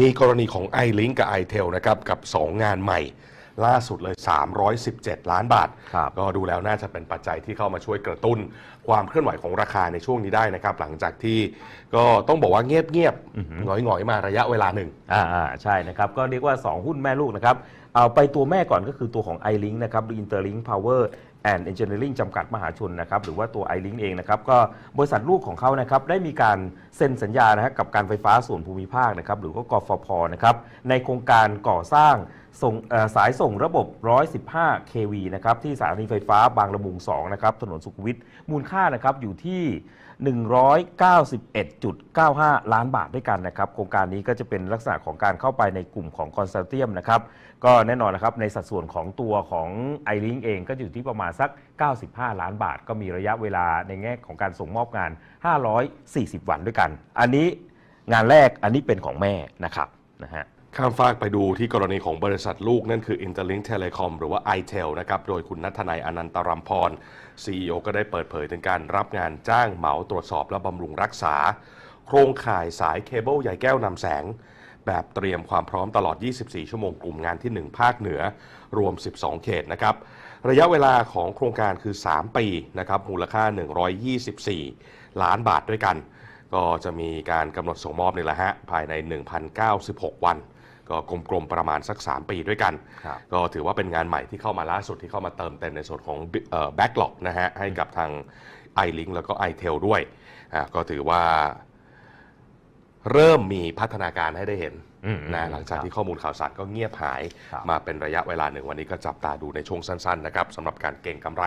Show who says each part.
Speaker 1: มีกรณีของ iLink กับ iTel นะครับกับ 2 งานใหม่ ล่าสุดเลย 317 ล้านบาท
Speaker 2: ครับ
Speaker 1: ก็ดูแล้วน่าจะเป็นปัจจัยที่เข้ามาช่วยกระตุ้น ความเคลื่อนไหวของราคาในช่วงนี้ได้นะครับ หลังจากที่ก็ต้องบอกว่าเงียบๆหงอยๆ มาระยะเวลาหนึ่ง
Speaker 2: อ่าอ่าใช่นะครับ ก็เรียกว่า 2 หุ้นแม่ลูกนะครับ เอาไปตัวแม่ก่อนก็คือตัวของ iLink นะครับหรือ Interlink Power and Engineering จำกัดมหาชนนะครับหรือว่าตัว iLink เองนะครับก็บริษัทลูกของเขานะครับได้มีการเซ็นสัญญานะฮะกับการไฟฟ้าส่วนภูมิภาคนะครับหรือว่ากฟผนะครับในโครงการก่อสร้าง ส่งสายส่งระบบ 115 kV นะครับที่สถานีไฟฟ้าบางละมุง2นะครับถนนสุขวิทมูลค่านะครับอยู่ที่ 191.95 ล้านบาทด้วยกันนะครับโครงการนี้ก็จะเป็นลักษณะของการเข้าไปในกลุ่มของคอนซัลเทียมนะครับก็แน่นอนนะครับในสัดส่วนของตัวของ i l i n k เองก็อยู่ที่ประมาณสัก 95 ล้านบาท ก็มีระยะเวลาในแง่ของการส่งมอบงาน 540 วันด้วยกัน อันนี้งานแรกอันนี้เป็นของแม่นะครับนะฮะ
Speaker 1: ข้ามฟากไปดูที่กรณีของบริษัทลูก นั่นคือ Interlink Telecom หรือว่า iTel นะครับ โดยคุณนัทนายอนันตรัมพร CEO ก็ได้เปิดเผยถึงการรับงานจ้างเหมาตรวจสอบและบำรุงรักษา โครงข่ายสายเคเบิลใยแก้วนำแสง แบบเตรียมความพร้อมตลอด 24 ชั่วโมงกลุ่มงานที่ 1 ภาคเหนือ รวม 12 เขตนะครับ ระยะเวลาของโครงการคือ 3 ปีนะครับ มูลค่า 124 ล้านบาทด้วยกัน ก็จะมีการกำหนดส่งมอบนี่แหละฮะภายใน 1,096 วัน ก็กลมๆประมาณสัก 3 ปีด้วยกัน
Speaker 2: ครับ
Speaker 1: ก็ถือว่าเป็นงานใหม่ที่เข้ามาล่าสุดที่เข้ามาเติมเต็มในส่วนของแบ็กหลอกนะฮะให้กับทาง iLink แล้วก็ iTel ด้วยอ่าก็ถือว่าเริ่มมีพัฒนาการให้ได้เห็น
Speaker 2: อืม
Speaker 1: นะ
Speaker 2: อืม
Speaker 1: หลังจากที่ข้อมูลข่าวสารก็เงียบหาย
Speaker 2: ครับ
Speaker 1: มาเป็นระยะเวลาหนึ่งวันนี้ก็จับตาดูในช่วงสั้นๆนะครับสำหรับการเก่งกำไร